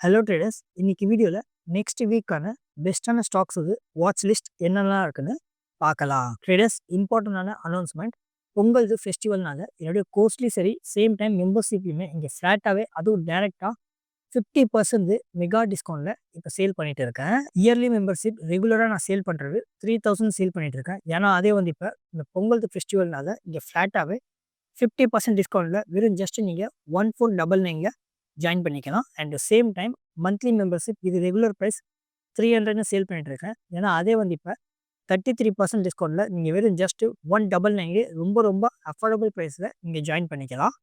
Hello traders இன்னைக்கு வீடியோவில் next வீக்கான பெஸ்ட்டான ஸ்டாக்ஸுக்கு வாட்ச் லிஸ்ட் என்னென்னலாம் இருக்குன்னு பார்க்கலாம். ட்ரேடர்ஸ் இம்பார்ட்டண்டான அனௌன்ஸ்மெண்ட் பொங்கல் ஃபெஸ்டிவல்னால என்னுடைய கோர்ஸ்லி சரி சேம் டைம் மெம்பர்ஷிப்லையுமே இங்கே ஃப்ளாட்டாகவே அதுவும் டேரெக்டாக ஃபிஃப்டி பர்சன்ட் மெகா டிஸ்கவுண்ட்டில் இப்போ சேல் பண்ணிட்டு இருக்கேன். இயர்லி மெம்பர்ஷிப் ரெகுலராக நான் சேல் பண்ணுறது த்ரீ தௌசண்ட் சேல் பண்ணிட்டு இருக்கேன். ஏன்னா அதே வந்து இப்போ இந்த பொங்கல் ஃபெஸ்டிவல்னால இங்கே ஃப்ளாட்டாகவே ஃபிஃப்டி பர்சன்ட் டிஸ்கவுண்ட்டில் வெறும் ஜஸ்ட் நீங்கள் ஒன் ஃபோர் டபுள் நீங்கள் ஜாயின் பண்ணிக்கலாம். And same time monthly membership இது ரெகுலர் ப்ரைஸ் த்ரீ ஹண்ட்ரட்னு சேல் பண்ணிட்டுருக்கேன். ஏன்னா அதே வந்து இப்போ தேர்ட்டி த்ரீ பர்சன்ட் டிஸ்கவுண்ட்டில் நீங்கள் வெறும் ஜஸ்ட்டு ஒன் டபுள் நைன் ரொம்ப ரொம்ப அஃபோர்டபுள் ப்ரைஸில் நீங்கள் ஜாயின் பண்ணிக்கலாம்.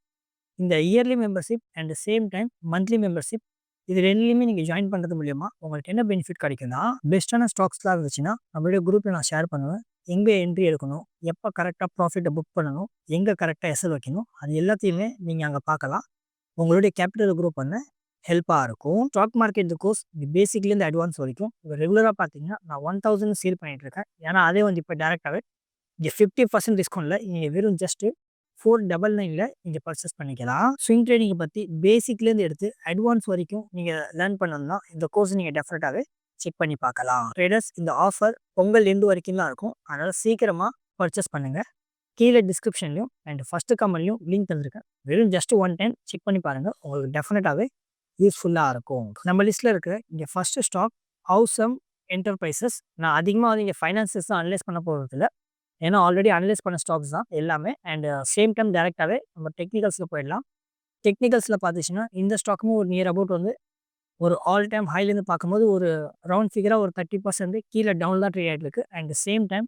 இந்த yearly membership and same time monthly membership இது ரெண்டுலேயுமே நீங்கள் ஜாயின் பண்ணுறது மூலியமா உங்களுக்கு என்ன பெனிஃபிட் கிடைக்குன்னா பெஸ்ட்டான ஸ்டாக்ஸ்லாம் இருந்துச்சுன்னா நம்மளுடைய குரூப்பில் நான் ஷேர் பண்ணுவேன். எங்கே என்ட்ரி எடுக்கணும் எப்போ கரெக்டாக ப்ராஃபிட்டை புக் பண்ணணும் எங்கே கரெக்டாக எஸ்எல் வைக்கணும் அது எல்லாத்தையுமே நீங்கள் அங்கே பார்க்கலாம். உங்களுடைய கேபிட்டல் குரூப் பண்ண ஹெல்ப்பாக இருக்கும். ஸ்டாக் மார்க்கெட் கோர்ஸ் இது பேசிக்லேருந்து அட்வான்ஸ் வரைக்கும். இப்போ ரெகுலராக பார்த்தீங்கன்னா நான் ஒன் தௌசண்ட் சேல் பண்ணிட்டு இருக்கேன். ஏன்னா அதே வந்து இப்போ டேரெக்டாகவே இங்கே ஃபிஃப்டி பர்சன்ட் டிஸ்கவுண்ட்டில் நீங்கள் வெறும் ஜஸ்ட்டு ஃபோர் டபுள் நைனில் நீங்கள் பர்ச்சேஸ் பண்ணிக்கலாம். ஸ்விங் ட்ரேடிங்கை பற்றி பேசிக்லேருந்து எடுத்து அட்வான்ஸ் வரைக்கும் நீங்கள் லேர்ன் பண்ணணும்னா இந்த கோர்ஸ் நீங்கள் டெஃபினட்டாகவே செக் பண்ணி பார்க்கலாம். ட்ரேடர்ஸ் இந்த ஆஃபர் பொங்கல் எண்டு வரைக்கும் தான் இருக்கும். அதனால் சீக்கிரமாக பர்ச்சேஸ் பண்ணுங்கள் கீழே டிஸ்கிரிப்ஷன்லையும் அண்ட் ஃபஸ்ட்டு கமெண்ட்லையும் லிங்க் தந்திருக்கேன். வெறும் ஜஸ்ட் ஒன் டைம் செக் பண்ணி பாருங்கள் உங்களுக்கு டெஃபினட்டாகவே யூஸ்ஃபுல்லாக இருக்கும். நம்ம லிஸ்ட்டில் இருக்கிற இங்கே ஃபஸ்ட்டு ஸ்டாக் ஹவுசம் என்டர்பிரைசஸ் நான் அதிகமாக வந்து இங்கே ஃபைனான்சஸ் தான் அனலைஸ் பண்ண போகிறதில்ல ஏன்னா ஆல்ரெடி அனலைஸ் பண்ண ஸ்டாக்ஸ் தான் எல்லாமே. அண்ட் சேம் டைம் டேரெக்டாகவே நம்ம டெக்னிக்கல்ஸில் போயிடலாம். டெக்னிக்கல்ஸில் பார்த்துச்சுன்னா இந்த ஸ்டாக்குமே ஒரு நியர் அபவுட் வந்து ஒரு ஆல் டைம் ஹைலேருந்து பார்க்கும்போது ஒரு ரவுண்ட் ஃபிகராக ஒரு தேர்ட்டி பர்சன்ட் கீழே டவுன் தான் ட்ரீ ஆகிட்டு இருக்குது அண்ட் சேம் டைம்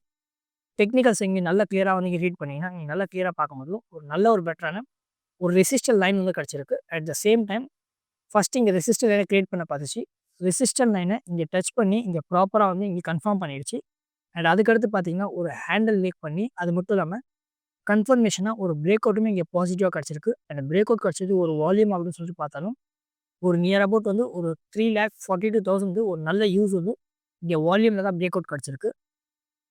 டெக்னிக்கல்ஸ் இங்கே நல்லா கிளியராக வந்து ரீட் பண்ணிங்கன்னா நீங்கள் நல்லா கிளியராக பார்க்கும்போது ஒரு நல்ல ஒரு பெட்டரான ஒரு ரெசிஸ்டர் லைன் வந்து கிடச்சிருக்கு. At the same time first இங்கே ரெசிஸ்டர் லைனை க்ரியேட் பண்ண பார்த்துச்சு. ரெசிஸ்டர் லைனை இங்கே டச் பண்ணி இங்கே ப்ராப்பராக வந்து இங்கே கன்ஃபார்ம் பண்ணிடுச்சு. அண்ட் அதுக்கடுத்து பார்த்தீங்கன்னா ஒரு ஹேண்டில் லீக் பண்ணி அது மட்டும் இல்லாமல் கன்ஃபர்மேஷனாக ஒரு பிரேக் அவுட்டுமே இங்கே பாசிட்டிவாக கிடச்சிருக்கு. அண்ட் பிரேக் அவுட் கிடச்சது ஒரு வால்யூம் அப்படின்னு சொல்லிட்டு பார்த்தாலும் ஒரு நியர் அபவுட் வந்து ஒரு three lakh forty two thousand ஒரு நல்ல யூஸ் வந்து இங்கே வால்யூமில் தான் பிரேக் அவுட் கிடச்சிருக்கு.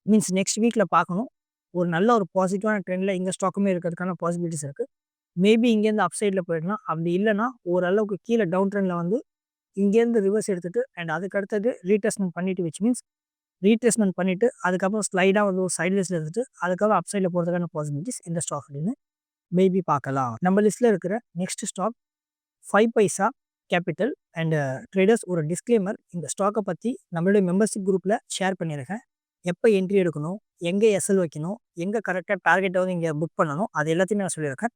மீன்ஸ் நெக்ஸ்ட் வீக்கில் பார்க்கணும் ஒரு நல்ல ஒரு பாசிட்டிவான ட்ரெண்டில் இங்கே ஸ்டாக்குமே இருக்கிறதுக்கான பாசிபிலிட்டிஸ் இருக்குது மேபி இங்கேருந்து அப் சைடில் போயிடலாம். அப்படி இல்லைனா ஓரளவுக்கு கீழே டவுன் ட்ரெண்டில் வந்து இங்கேருந்து ரிவர்ஸ் எடுத்துகிட்டு அண்ட் அதுக்கு அடுத்தது ரீட்ரெஸ்மெண்ட் பண்ணிவிட்டு விச் மீன்ஸ் ரீட்ரெஸ்மெண்ட் பண்ணிவிட்டு அதுக்கப்புறம் ஸ்லைடாக வந்து ஒரு சைட்லேஸில் எடுத்துட்டு அதுக்கப்புறம் அப் சைடில் போகிறதுக்கான பாசிபிலிட்டிஸ் இந்த ஸ்டாக் அப்படின்னு மேபி பார்க்கலாம். நம்ம லிஸ்ட்டில் இருக்கிற next stock five paisa capital and traders ஒரு டிஸ்க்ளைமர் இந்த ஸ்டாக்கை பற்றி நம்மளுடைய மெம்பர்ஷிப் குரூப்பில் ஷேர் பண்ணியிருக்கேன். எப்போ என்ட்ரி எடுக்கணும் எங்கே எஸ்எல் வைக்கணும் எங்கே கரெக்டாக டார்கெட்டை வந்து இங்கே புக் பண்ணணும் அது எல்லாத்தையுமே நான் சொல்லியிருக்கேன்.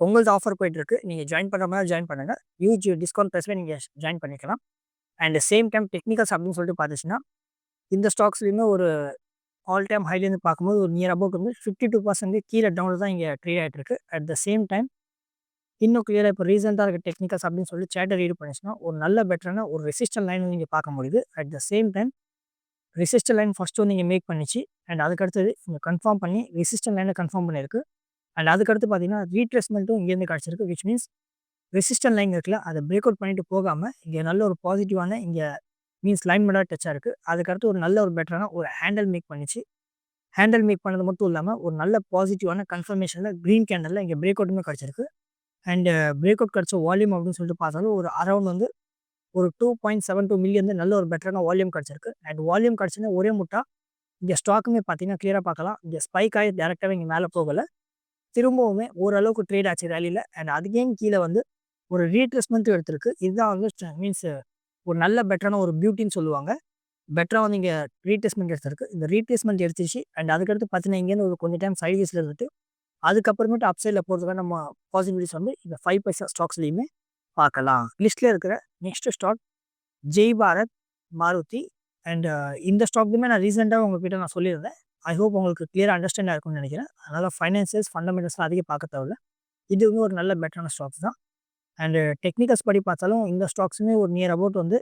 பொங்கல் ஆஃபர் போயிட்டுருக்கு நீங்கள் ஜாயின் பண்ணுற மாதிரி ஜாயின் பண்ணுங்கள் யூஜ் டிஸ்கவுண்ட் ப்ரைஸில் நீங்கள் ஜாயின் பண்ணிக்கலாம். அண்ட் சேம் டைம் டெக்னிக்கல்ஸ் அப்படின்னு சொல்லிட்டு பார்த்துச்சுன்னா இந்த ஸ்டாக்ஸ்லேயுமே ஒரு ஆல் டைம் ஹைலேருந்து பார்க்கும்போது ஒரு நியர் அபவுட் வந்து ஃபிஃப்டி டூ பர்சன்ட் கீழே டவுனில் தான் இங்கே ட்ரீட் ஆகிட்டு இருக்கு அட் த சேம் டைம் இன்னும் கிளியராக இப்போ ரீசெண்டாக இருக்க டெக்னிக்கல்ஸ் அப்படின்னு சொல்லி சேட்டர் ரீட் பண்ணிச்சுன்னா ஒரு நல்ல பெட்டரான ஒரு ரெசிஸ்டன்ட் லைன் நீங்கள் பார்க்க முடியுது. At the same time resistor line first வந்து நீங்கள் மேக் பண்ணிச்சு. அண்ட் அதுக்கடுத்தது இங்கே கன்ஃபார்ம் பண்ணி ரெசிஸ்டர் லைனை கன்ஃபார்ம் பண்ணியிருக்கு. அண்ட் அதுக்கடுத்து பார்த்தீங்கன்னா ரீட்ரெஸ்மெண்ட்டும் இங்கேருந்து கிடச்சிருக்கு விச் மீன்ஸ் ரெசிஸ்டன் லைன் இருக்குல்ல அதை பிரேக் அவுட் பண்ணிட்டு போகாமல் இங்கே நல்ல ஒரு பாசிட்டிவான இங்கே மீன்ஸ் லைன் மெடாக டச்சாக இருக்குது அதுக்கடுத்து ஒரு நல்ல ஒரு பெட்டரான ஒரு ஹேண்டில் மேக் பண்ணிச்சு. ஹேண்டில் மேக் பண்ணது மட்டும் இல்லாமல் ஒரு நல்ல பாசிட்டிவான கன்ஃபர்மேஷனில் க்ரீன் கேண்டலில் இங்கே பிரேக் அவுட்டுமே கிடச்சிருக்கு. அண்ட் பிரேக் அவுட் கிடச்ச வால்யூம் அப்படின்னு சொல்லிட்டு பார்த்தாலும் ஒரு அரௌண்ட் வந்து ஒரு two point seven two million வந்து நல்ல ஒரு பெட்டரான வால்யூம் கிடச்சிருக்கு. அண்ட் வால்யூம் கிடச்சுன்னா ஒரே முட்டா இங்கே ஸ்டாக்குமே பார்த்தீங்கன்னா கிளியராக பார்க்கலாம் இங்கே ஸ்பைக் ஆகி டேரெக்டாகவே இங்கே மேலே போகலை. திரும்பவுமே ஓரளவுக்கு ட்ரேட் ஆச்சு ரேலியில் அண்ட் அதுக்கேயும் கீழே வந்து ஒரு ரீட்ரெஸ்மெண்ட்டும் எடுத்திருக்கு. இதுதான் வந்து மீன்ஸ் ஒரு நல்ல பெட்டரான ஒரு பியூட்டின்னு சொல்லுவாங்க. பெட்டராக வந்து இங்கே ரீட்ரெஸ்மெண்ட் எடுத்திருக்கு. இந்த ரீட்ரெஸ்மெண்ட் எடுத்துச்சு. அண்ட் அதுக்கடுத்து பார்த்தீங்கன்னா இங்கேருந்து ஒரு கொஞ்சம் டைம் சைடிஸில் இருந்துட்டு அதுக்கப்புறமேட்டு அப் சைடில் போகிறதுக்காக நம்ம பாசிபிலிட்டிஸ் வந்து இந்த ஃபைவ் பைசா ஸ்டாக்ஸ்லேயுமே பார்க்கலாம். லிஸ்ட்டில் இருக்கிற next stock Jai Bharat Maruti and இந்த ஸ்டாக்குமே நான் ரீசெண்டாக உங்ககிட்ட நான் சொல்லியிருந்தேன். ஐ ஹோப் உங்களுக்கு கிளியர் அண்டர்ஸ்டாண்ட் இருக்கும்னு நினைக்கிறேன். அதனால் ஃபைனான்சியல்ஸ் ஃபண்டமெண்டல்ஸ்லாம் அதிகம் பார்க்க தேவையில்ல. இதுவுமே ஒரு நல்ல பெட்டரான ஸ்டாக்ஸ் தான். அண்டு டெக்னிக்கல்ஸ் uh, படி பார்த்தாலும் இந்த ஸ்டாக்ஸுமே ஒரு நியர் அபவுட் வந்து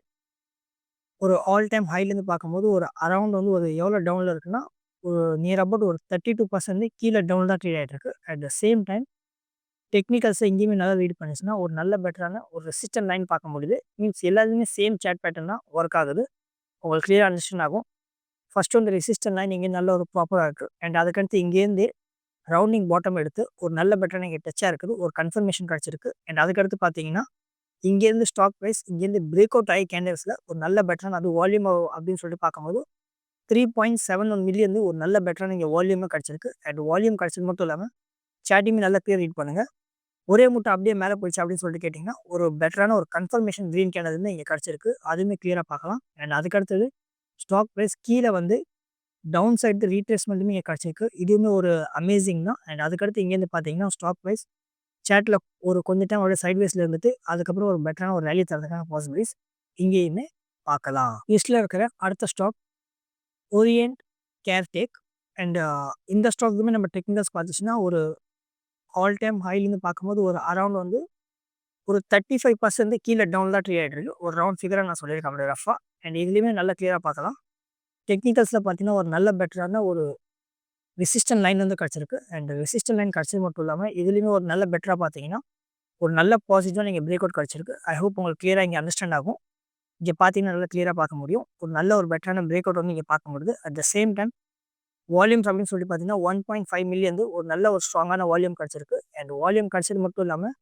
ஒரு ஆல் டைம் ஹைலேருந்து பார்க்கும்போது ஒரு அரவுண்ட் வந்து ஒரு எவ்வளோ டவுனில் இருக்குன்னா ஒரு நியர் அபவுட் ஒரு தேர்ட்டி டூ பர்சன்ட் கீழே டவுன் தான் ட்ரீட் ஆகிட்டு இருக்கு. அட் த சேம் டைம் டெக்னிக்கல்ஸை எங்கேயுமே நல்லா ரீட் பண்ணிச்சுன்னா ஒரு நல்ல பெட்டரான ஒரு ரெசிஸ்டன்ட் லைன் பார்க்க முடியுது. மீன்ஸ் எல்லாத்துலேயுமே சேம் சேட் பேட்டர்ன் தான் ஒர்க் ஆகுது. உங்களுக்கு கிளியர் அண்டர்ஸ்டாண்ட் ஆகும். ஃபஸ்ட்டு வந்து ரெசிஸ்டன்ட் லைன் இங்கே நல்ல ஒரு ப்ராப்பராக இருக்குது அண்ட் அதுக்கடுத்து இங்கேருந்து ரவுண்டிங் பாட்டம் எடுத்து ஒரு நல்ல பெட்டரான இங்கே டச்சாக இருக்குது. ஒரு கன்ஃபர்மேஷன் கிடச்சிருக்கு. அண்ட் அதுக்கடுத்து பார்த்தீங்கன்னா இங்கேருந்து ஸ்டாக் ப்ரைஸ் இங்கேருந்து பிரேக் அவுட் ஆகி கேண்டல்ஸில் ஒரு நல்ல பெட்டரான அது வால்யூம் அப்படின்னு சொல்லிட்டு பார்க்கும்போது three point seven one million ஒரு நல்ல பெட்டரான இங்கே வால்யூமே கிடச்சிருக்கு. அண்ட் வால்யூம் கிடச்சது மட்டும் இல்லாமல் சேட்டிங் நல்லா கிளியர் ரீட் பண்ணுங்கள் ஒரே முட்டை அப்படியே மேலே போயிடுச்சு அப்படின்னு சொல்லிட்டு கேட்டிங்கன்னா ஒரு பெட்டரான ஒரு கன்ஃபர்மேஷன் க்ரீன் கேண்டல் வந்து இங்கே கிடச்சிருக்கு. அதுவுமே கிளியராக பார்க்கலாம். அண்ட் அதுக்கடுத்தது ஸ்டாக் ப்ரைஸ் கீழே வந்து டவுன் சைடு ரீட்ரேஸ்மெண்ட்டுமே இங்கே கிடச்சிருக்கு. இதுவுமே ஒரு அமேசிங் தான். அண்ட் அதுக்கடுத்து இங்கேருந்து பார்த்தீங்கன்னா ஸ்டாக் ப்ரைஸ் சேட்டில் ஒரு கொஞ்சம் டைம் ஒரு சைட்வேஸில் இருந்துட்டு அதுக்கப்புறம் ஒரு பெட்டரான ஒரு ரேலி தரதுக்கான பாசிபிலிட்டிஸ் இங்கேயுமே பார்க்கலாம். லிஸ்ட்டில் இருக்கிற அடுத்த ஸ்டாக் ஓரியன்ட் கேர்டேக் அண்ட் இந்த ஸ்டாக்குமே நம்ம டெக்னிக்கல்ஸ் பார்த்துச்சுன்னா ஒரு ஆல் டைம் ஹைலேருந்து பார்க்கும்போது ஒரு அரௌண்ட் வந்து ஒரு தேர்ட்டி ஃபைவ் பர்சன்ட் கீழே டவுன் தான் ட்ரீ ஆகிட்டு இருக்கு ஒரு ரவுண்ட் ஃபிகராக நான் சொல்லியிருக்கேன் அப்படி ரஃபாக அண்ட் இதுலேயுமே நல்லா கிளியராக பார்க்கலாம். டெக்னிக்கல்ஸில் பார்த்தீங்கன்னா ஒரு நல்ல பெட்டரான ஒரு ரெசிஸ்டன் லைன் வந்து கிடச்சிருக்கு. அண்ட் ரெசிஸ்டன் லைன் கிடச்சது மட்டும் இல்லாமல் இதுலேயுமே ஒரு நல்ல பெட்டராக பார்த்தீங்கன்னா ஒரு நல்ல பாசிட்டிவாக நீங்கள் பிரேக் அவுட் கிடச்சிருக்கு. ஐ ஹோப் உங்களுக்கு கிளியராக இங்கே அண்டர்ஸ்டாண்ட் ஆகும். இங்கே பார்த்தீங்கன்னா நல்லா கிளியராக பார்க்க முடியும். ஒரு நல்ல ஒரு பெட்டரான பிரேக் அவுட் வந்து இங்கே பார்க்க முடியுது. At the same time volumes அப்படின்னு சொல்லி பார்த்தீங்கன்னா ஒன் பாயிண்ட் ஃபைவ் மில்லியன் ஒரு நல்ல ஒரு ஸ்ட்ராங்கான வால்யூம் கிடச்சிருக்கு. அண்ட் வால்யூம் கிடச்சது மட்டும் இல்லாமல்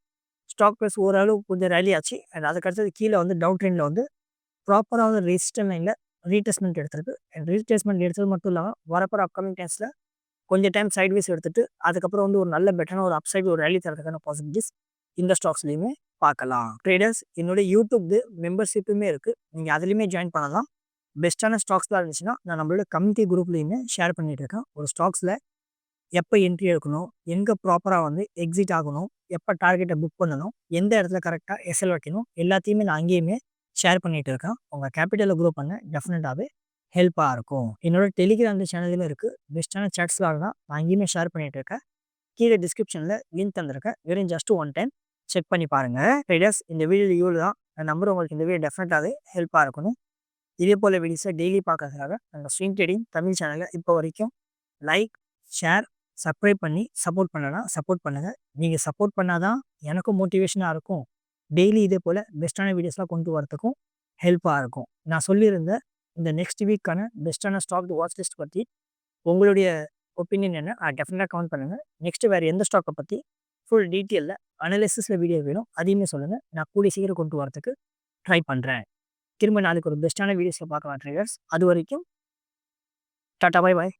ஸ்டாக் ப்ரைஸ் ஓரளவு கொஞ்சம் ரேலி ஆச்சு. அண்ட் அதுக்கு அடுத்தது கீழே வந்து டவுன் ட்ரெண்டில் வந்து ப்ராப்பராக வந்து ரெசிஸ்டன் லைனில் ரீடெஸ்ட்மெண்ட் எடுத்திருக்கு. அண்ட் ரீடெஸ்ட்மெண்ட் எடுத்தது மட்டும் இல்லாமல் வரப்போகிற அப்கமிங் டைம்ஸில் கொஞ்சம் டைம் சைட்வேஸ் எடுத்துட்டு அதுக்கப்புறம் வந்து ஒரு நல்ல பெட்டரான ஒரு அப்சைட் ஒரு ரேலி தரதுக்கான பாசிபிலிட்டிஸ் இந்த ஸ்டாக்ஸ்லையுமே பார்க்கலாம். ட்ரேடர்ஸ் என்னோட யூடியூப் மெம்பர்ஷிப்புமே இருக்குது நீங்கள் அதுலேயுமே ஜாயின் பண்ணலாம். பெஸ்ட்டான ஸ்டாக்ஸ்லாம் இருந்துச்சுன்னா நான் நம்மளோட கம்யூனிட்டி குரூப்லேயுமே ஷேர் பண்ணிகிட்ருக்கேன் இருக்கேன். ஒரு ஸ்டாக்ஸில் எப்போ என்ட்ரி எடுக்கணும் எங்கே ப்ராப்பராக வந்து எக்ஸிட் ஆகணும் எப்போ டார்கெட்டை புக் பண்ணணும் எந்த இடத்துல கரெக்டாக எஸ்எல் வைக்கணும் எல்லாத்தையுமே நான் அங்கேயுமே ஷேர் பண்ணிகிட்டு இருக்கேன். உங்கள் கேபிட்டலில் குரூப் பண்ண டெஃபினட்டாகவே ஹெல்ப்பாக இருக்கும். என்னோட டெலிகிராம் சேனலுமே இருக்குது பெஸ்ட்டான சேட்ஸ்லாம் தான் நான் அங்கேயுமே ஷேர் பண்ணிகிட்டு இருக்கேன். கீழே டிஸ்கிரிப்ஷனில் லிங்க் தந்திருக்கேன். வெறும் ஜஸ்ட் ஒன் டைம் செக் பண்ணி பாருங்கள் ரைடர்ஸ் இந்த வீடியோ இவ்வளோ தான் நான் நம்பர் உங்களுக்கு இந்த வீடியோ டெஃபினட்டாகவே ஹெல்ப்பாக இருக்கணும். இதே போல் வீடியோஸை டெய்லி பார்க்கறதுக்காக நாங்கள் ஸ்விங் ட்ரேடிங் தமிழ் சேனலை இப்போ வரைக்கும் லைக் ஷேர் சப்ஸ்கிரைப் பண்ணி சப்போர்ட் பண்ணலாம் சப்போர்ட் பண்ணுங்கள் நீங்கள் சப்போர்ட் பண்ணால் தான் எனக்கும் மோட்டிவேஷனாக இருக்கும். டெய்லி இதே போல் பெஸ்ட்டான வீடியோஸ்லாம் கொண்டு வரத்துக்கும் ஹெல்ப்பாக இருக்கும். நான் சொல்லியிருந்த இந்த நெக்ஸ்ட் வீக்கான பெஸ்ட்டான ஸ்டாக் வாட்ச் லிஸ்ட் பற்றி உங்களுடைய ஒப்பீனியன் என்ன டெஃபினட்டாக கமெண்ட் பண்ணுங்கள் நெக்ஸ்ட்டு வேறு எந்த ஸ்டாக்கை பற்றி ஃபுல் டீட்டெயிலில் அனலிசிஸில் வீடியோ வேணும் அதையுமே சொல்லுங்கள் நான் கூடிய சீக்கிரம் கொண்டு வரதுக்கு ட்ரை பண்ணுறேன் திரும்ப நாளைக்கு ஒரு பெஸ்ட்டான வீடியோஸில் பார்க்கலாம் ட்ரேடர்ஸ் அது வரைக்கும் டாட்டா பாய் பாய்.